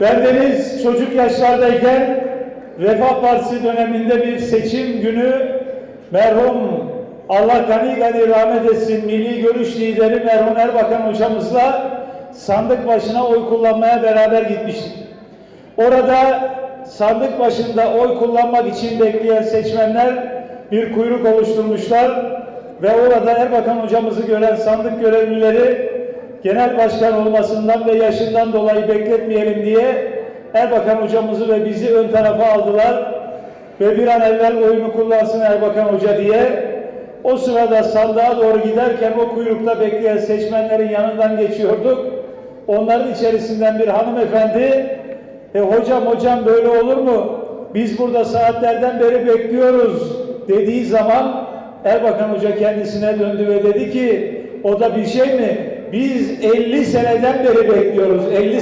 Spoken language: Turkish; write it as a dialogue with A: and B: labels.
A: Ben Deniz çocuk yaşlardayken Refah Partisi döneminde bir seçim günü merhum Allah gani gani rahmet etsin milli görüş lideri merhum Erbakan hocamızla sandık başına oy kullanmaya beraber gitmiştik. Orada sandık başında oy kullanmak için bekleyen seçmenler bir kuyruk oluşturmuşlar ve orada Erbakan hocamızı gören sandık görevlileri genel başkan olmasından ve yaşından dolayı bekletmeyelim diye Erbakan hocamızı ve bizi ön tarafa aldılar ve bir an evvel oyunu kullansın Erbakan hoca diye o sırada sandığa doğru giderken o kuyrukta bekleyen seçmenlerin yanından geçiyorduk. Onların içerisinden bir hanımefendi e hocam hocam böyle olur mu? Biz burada saatlerden beri bekliyoruz dediği zaman Erbakan Hoca kendisine döndü ve dedi ki o da bir şey mi? Biz 50 seneden beri bekliyoruz. 50